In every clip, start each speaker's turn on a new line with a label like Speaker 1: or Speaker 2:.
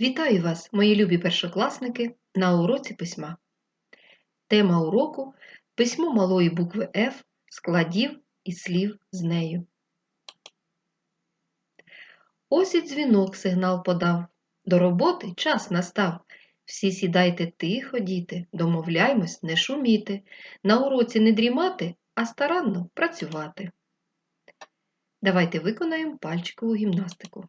Speaker 1: Вітаю вас, мої любі першокласники, на уроці письма. Тема уроку письмо малої букви F, складів і слів з нею. Ось і дзвінок сигнал подав. До роботи час настав. Всі сідайте тихо, діти, домовляймось не шуміти, на уроці не дрімати, а старанно працювати. Давайте виконаємо пальчикову гімнастику.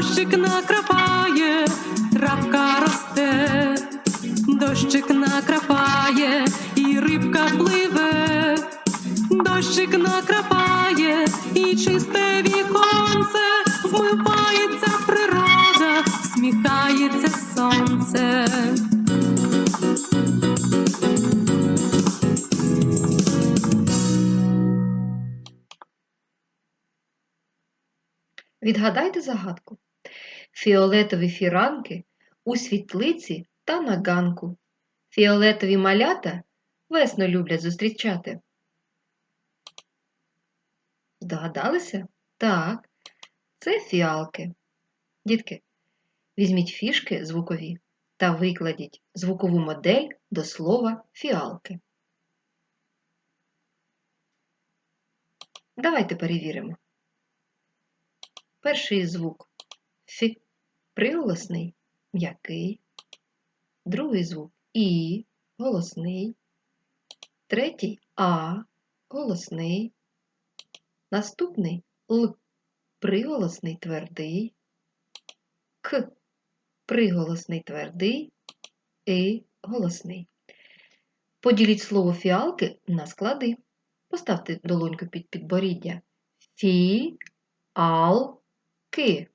Speaker 2: дощик накрапає, травка росте, дощик накрапає, і рибка пливе. Дощик накрапає і чисте віконце, вмивається природа, сміхається сонце.
Speaker 1: Відгадайте загадку. Фіолетові фіранки у світлиці та на ганку. Фіолетові малята весну люблять зустрічати. Здогадалися? Так, це фіалки. Дітки, візьміть фішки звукові та викладіть звукову модель до слова фіалки. Давайте перевіримо. Перший звук Фі приголосний, м'який. Другий звук І голосний. Третій А голосний. Наступний Л приголосний твердий. К приголосний твердий. І голосний. Поділіть слово фіалки на склади. Поставте долоньку під підборіддя. Фі, ал, ки.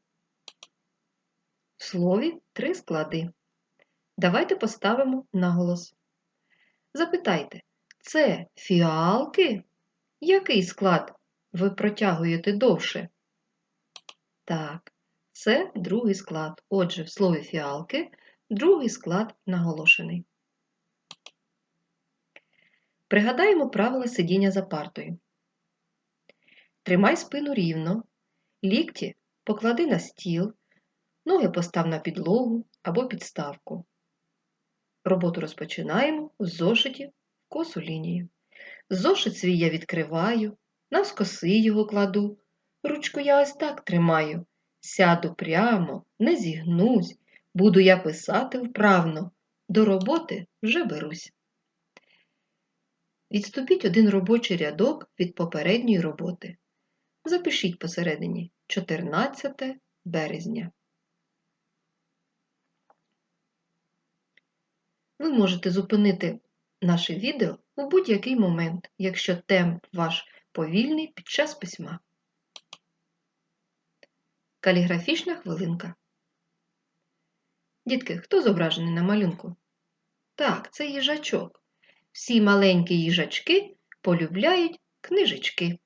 Speaker 1: Слові три склади. Давайте поставимо наголос. Запитайте, це фіалки? Який склад ви протягуєте довше? Так, це другий склад. Отже, в слові фіалки другий склад наголошений. Пригадаємо правила сидіння за партою. Тримай спину рівно, лікті поклади на стіл, ноги постав на підлогу або підставку. Роботу розпочинаємо з зошитів в косу лінію. Зошит свій я відкриваю, навскоси його кладу, ручку я ось так тримаю, сяду прямо, не зігнусь, буду я писати вправно, до роботи вже берусь. Відступіть один робочий рядок від попередньої роботи. Запишіть посередині 14 березня. Ви можете зупинити наше відео у будь-який момент, якщо темп ваш повільний під час письма. Каліграфічна хвилинка. Дітки, хто зображений на малюнку? Так, це їжачок. Всі маленькі їжачки полюбляють книжечки.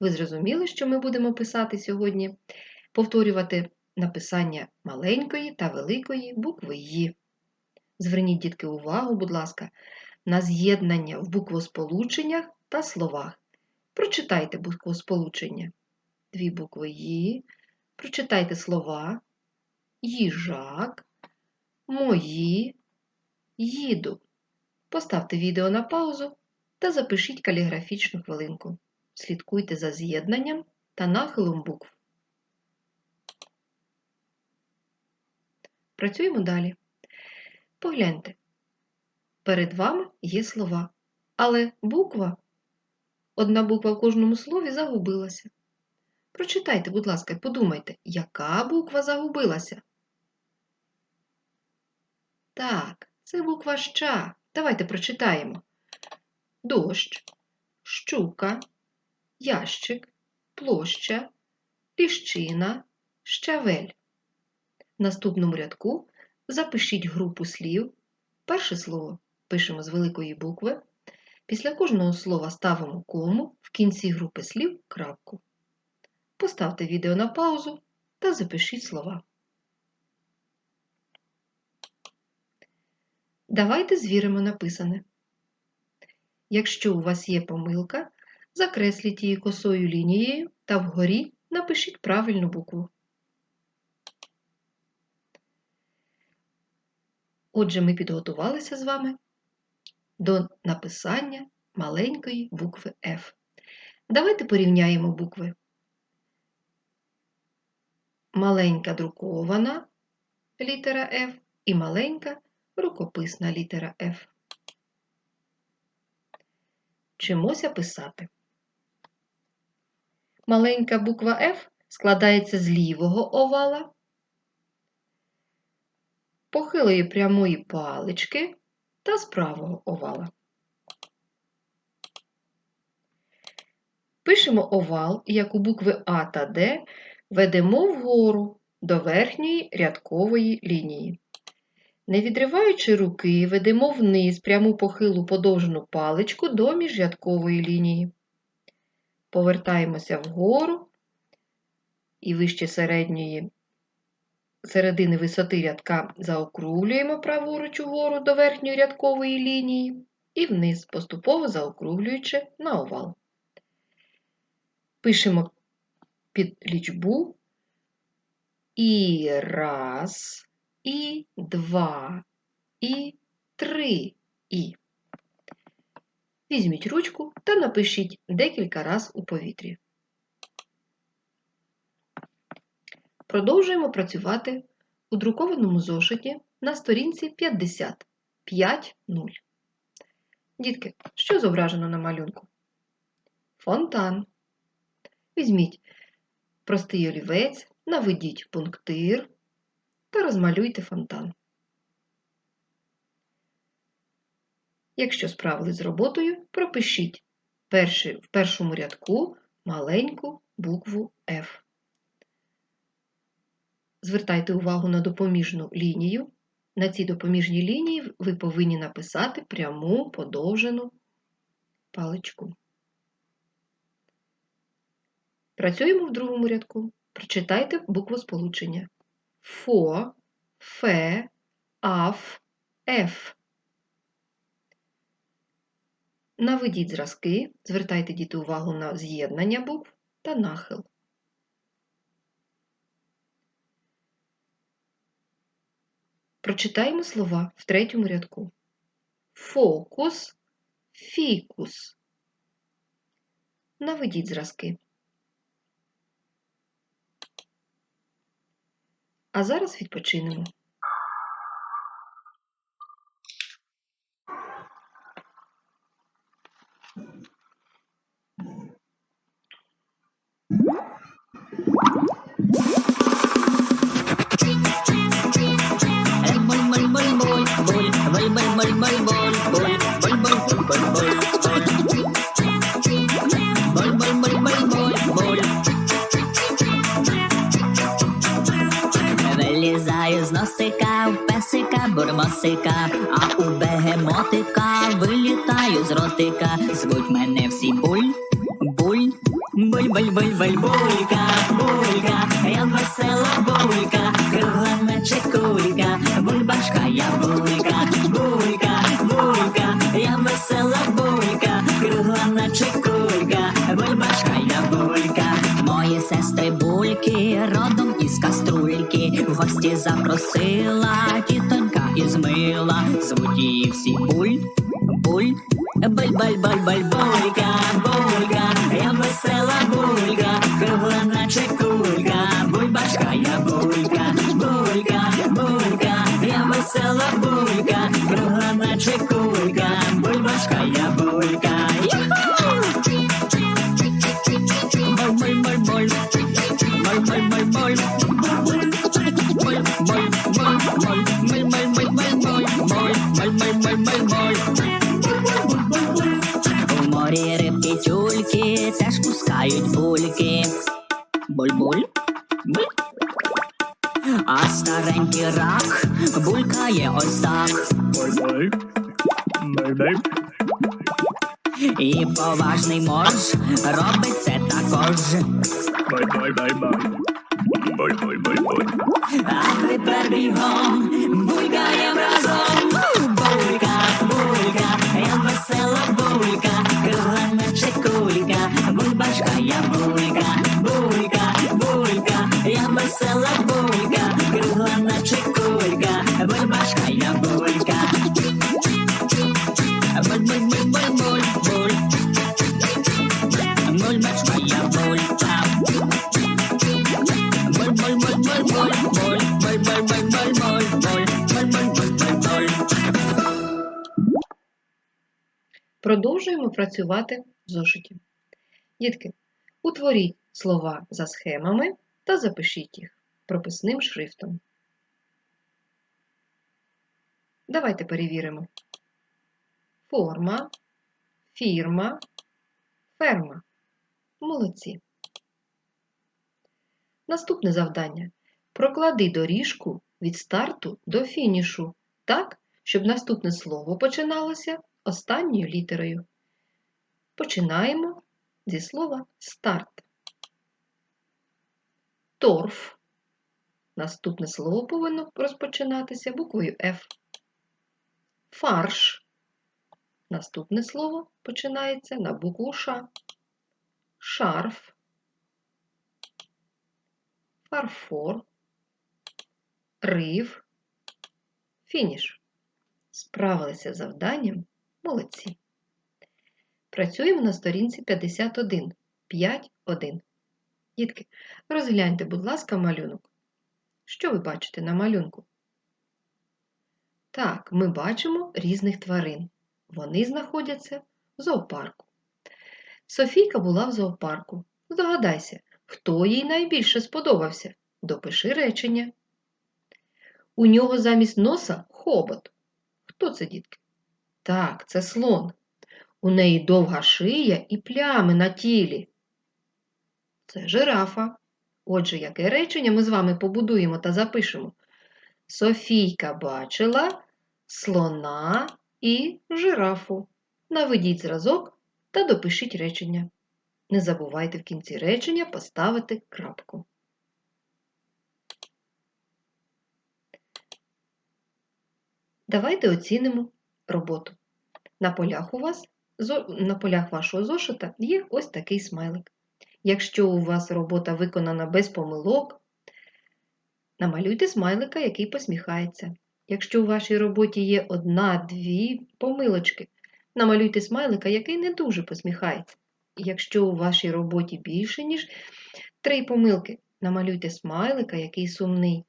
Speaker 1: Ви зрозуміли, що ми будемо писати сьогодні? Повторювати написання маленької та великої букви «Ї». Зверніть, дітки, увагу, будь ласка, на з'єднання в буквосполученнях та словах. Прочитайте буквосполучення. Дві букви «Ї». Прочитайте слова їжак, мої, їду. Поставте відео на паузу та запишіть каліграфічну хвилинку. Слідкуйте за з'єднанням та нахилом букв. Працюємо далі. Погляньте. Перед вами є слова, але буква, одна буква в кожному слові загубилася. Прочитайте, будь ласка, подумайте, яка буква загубилася? Так, це буква ща. Давайте прочитаємо. Дощ, щука, ящик, площа, ліщина, щавель. В наступному рядку запишіть групу слів. Перше слово пишемо з великої букви. Після кожного слова ставимо кому, в кінці групи слів крапку. Поставте відео на паузу та запишіть слова. Давайте звіримо написане. Якщо у вас є помилка, закресліть її косою лінією та вгорі напишіть правильну букву. Отже, ми підготувалися з вами до написання маленької букви F. Давайте порівняємо букви. Маленька друкована літера F і маленька рукописна літера F. Вчимося писати. Маленька буква F складається з лівого овала, похилої прямої палички та з правого овала. Пишемо овал, як у букви А та Д ведемо вгору до верхньої рядкової лінії. Не відриваючи руки, ведемо вниз пряму похилу подовжену паличку до міжрядкової лінії. Повертаємося вгору і вище середньої середини висоти рядка заокруглюємо праворуч угору до верхньої рядкової лінії і вниз, поступово заокруглюючи на овал. Пишемо під лічбу і раз, і два, і три і. Візьміть ручку та напишіть декілька раз у повітрі. Продовжуємо працювати у друкованому зошиті на сторінці 55.0. Дітки, що зображено на малюнку? Фонтан. Візьміть простий олівець, наведіть пунктир та розмалюйте фонтан. Якщо справились з роботою, пропишіть в першому рядку маленьку букву F. Звертайте увагу на допоміжну лінію. На цій допоміжній лінії ви повинні написати пряму подовжену паличку. Працюємо в другому рядку. Прочитайте букву сполучення. Фо, фе, аф, еф. Наведіть зразки, звертайте діти увагу на з'єднання букв та нахил. Прочитаємо слова в третьому рядку. Фокус, фікус. Наведіть зразки. А зараз відпочинемо.
Speaker 3: Вилізаю песика, а у бегемотика вилітаю з ротика. Звуть мене всі буль, буль, буль, буль, буль, буль, булька, булька, я весела булька, кругла наче кулька, бульбашка, я булька, булька, булька, я весела булька, кругла наче кулька, бульбашка, я булька, мої сестри бульки, родом із каструльки, в гості запросила тітонька із мила, звуть її всі буль, буль, буль, буль, буль, буль, булька, булька, я весела булька, кругла наче кулька, бульбашка, я булька, булька, булька, я весела булька, кругла наче кулька, бульбашка, я булька. Пускають бульки. Буль-буль. Буль. а старенький рак булькає ось так. І поважний морж робить це також. А тепер бігом булькаєм разом. Булька, булька, я весела булька, кругла булька, булька, булька, я весела булька, кругла наче кулька, бульбашка я булька. Буль-буль-буль-буль-буль. Бульбашка я булька.
Speaker 1: Продовжуємо працювати в зошиті. Дітки, утворіть слова за схемами та запишіть їх прописним шрифтом. Давайте перевіримо. Форма, фірма, ферма. Молодці. Наступне завдання. Проклади доріжку від старту до фінішу так, щоб наступне слово починалося останньою літерою. Починаємо зі слова старт. Торф. Наступне слово повинно розпочинатися буквою F. Фарш. Наступне слово починається на букву Ш. Шарф. Фарфор. Рив. Фініш. Справилися з завданням. Молодці. Працюємо на сторінці 51. 5.1. Дітки, розгляньте, будь ласка, малюнок. Що ви бачите на малюнку? Так, ми бачимо різних тварин. Вони знаходяться в зоопарку. Софійка була в зоопарку. Здогадайся, хто їй найбільше сподобався? Допиши речення. У нього замість носа хобот. Хто це, дітки? Так, це слон. У неї довга шия і плями на тілі. Це жирафа. Отже, яке речення ми з вами побудуємо та запишемо? Софійка бачила слона і жирафу. Наведіть зразок та допишіть речення. Не забувайте в кінці речення поставити крапку. Давайте оцінимо роботу. На полях у вас на полях вашого зошита є ось такий смайлик. Якщо у вас робота виконана без помилок, намалюйте смайлика, який посміхається. Якщо у вашій роботі є одна-дві помилочки, намалюйте смайлика, який не дуже посміхається. Якщо у вашій роботі більше, ніж три помилки, намалюйте смайлика, який сумний.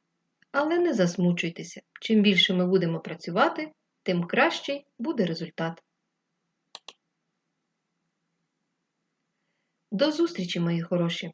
Speaker 1: Але не засмучуйтеся. Чим більше ми будемо працювати, тим кращий буде результат. До зустрічі, мої хороші!